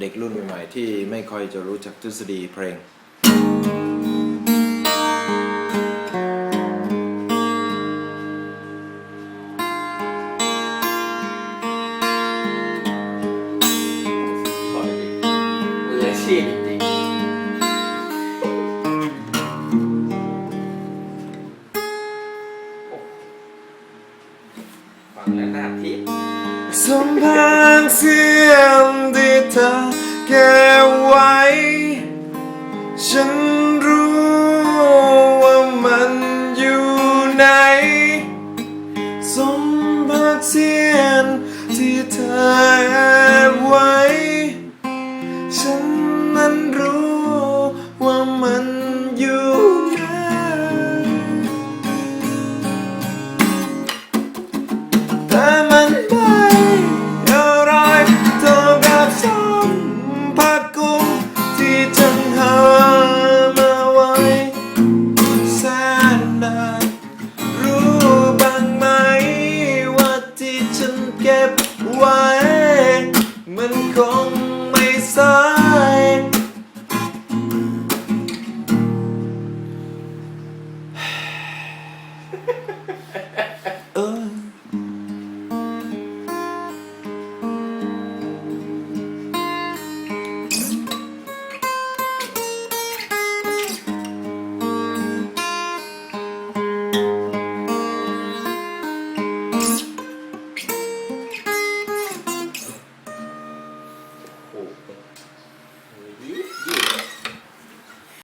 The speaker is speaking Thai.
เด็กรุ่นใหม่ๆที่ไม่ค่อยจะรู้จักทฤษฎีเพลง มืออาชีพจริงๆฟังแล้วน่าทิพย์ สัมพันธ์เสียงที่เธอเก็บไว้ ฉันรู้ว่ามันอยู่ไหนสมบัติเสียงที่เธอแอบไว้ เก็บไว้ มันคงไม่สาย Ha ha.